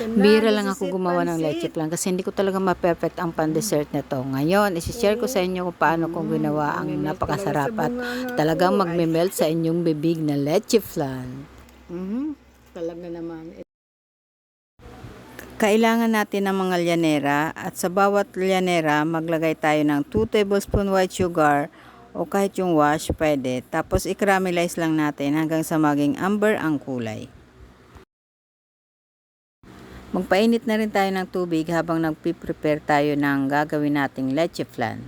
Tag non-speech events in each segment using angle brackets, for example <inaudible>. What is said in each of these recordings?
Bira lang ako gumawa ng leche plan kasi hindi ko talaga ma-perfect ang pan-dessert na to. Ngayon, isi-share ko sa inyo kung paano ko ginawa ang napakasarap at talagang magme-melt sa inyong bibig na leche flan. Mhm. Talaga naman. Kailangan natin ng mga lyanera at sa bawat lyanera maglagay tayo ng 2 tablespoon white sugar o kahit yung wash pwede. Tapos i-caramelize lang natin hanggang sa maging amber ang kulay. Magpainit na rin tayo ng tubig habang nagpiprepare tayo ng gagawin nating leche flan.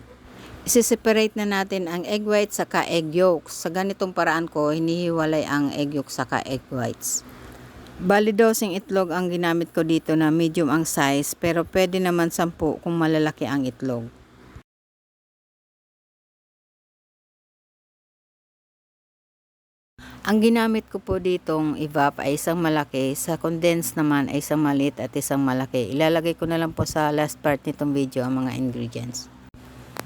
Isi-separate na natin ang egg whites saka egg yolks. Sa ganitong paraan ko, hinihiwalay ang egg yolks saka egg whites. Bali dosing itlog ang ginamit ko dito na medium ang size pero pwede naman 10 kung malalaki ang itlog. Ang ginamit ko po ditong evap ay isang malaki, sa condense naman ay isang maliit at isang malaki. Ilalagay ko na lang po sa last part nitong video ang mga ingredients.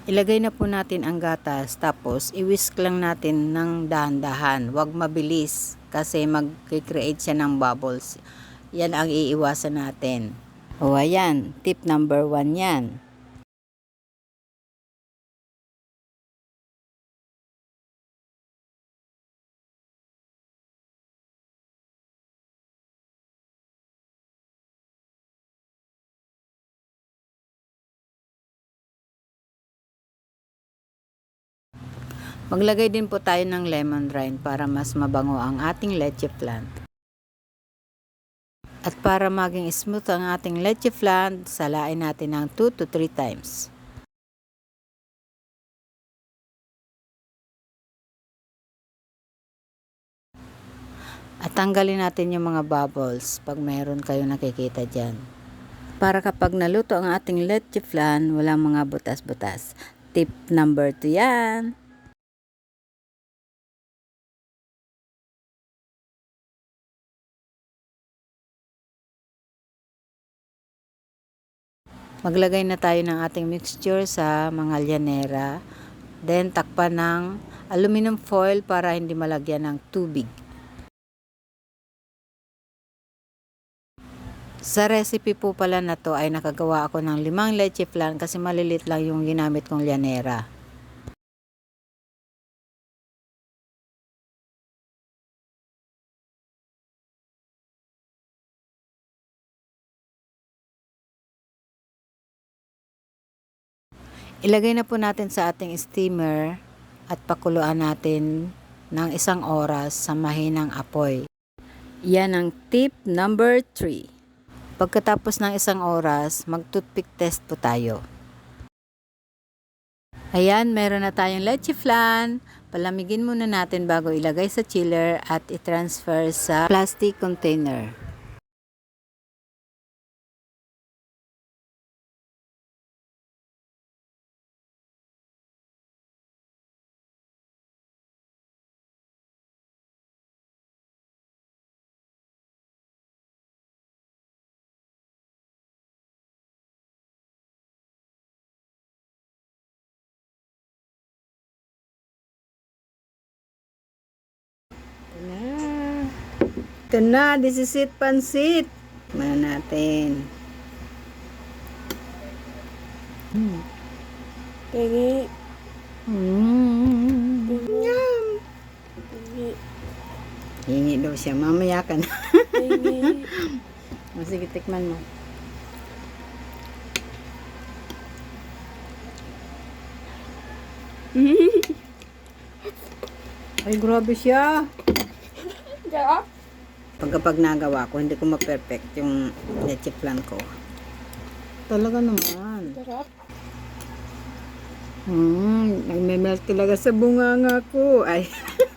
Ilagay na po natin ang gatas tapos i-whisk lang natin ng dahan-dahan. Huwag mabilis kasi mag-create siya ng bubbles. Yan ang iiwasan natin. O ayan, tip number one yan. Maglagay din po tayo ng lemon rind para mas mabango ang ating leche flan. At para maging smooth ang ating leche flan, salain natin ng 2 to 3 times. At tanggalin natin yung mga bubbles pag mayroon kayo nakikita dyan. Para kapag naluto ang ating leche flan, walang mga butas-butas. Tip number 2 yan. Maglagay na tayo ng ating mixture sa mga lyanera. Then, takpan ng aluminum foil para hindi malagyan ng tubig. Sa recipe po pala na to ay nakagawa ako ng limang leche flan kasi malilit lang yung ginamit kong lyanera. Ilagay na po natin sa ating steamer at pakuluan natin ng isang oras sa mahinang apoy. Yan ang tip number 3. Pagkatapos ng isang oras, mag-toothpick test po tayo. Ayan, meron na tayong leche flan. Palamigin muna natin bago ilagay sa chiller at i-transfer sa plastic container. Ito na, this is it, pansit. Mana natin. Hmm. Tingi. Mm. Yum. Tingi. Hingi daw siya. Mamaya ka na. Tingi. <laughs> O, sige, tikman mo. Ay, grabe siya. Sarap. Pag kapag nagawa ko, hindi ko ma-perfect yung leche plan ko. Talaga naman. Sarap. Hmm, nagme-melt talaga sa bunganga ko. Ay, <laughs>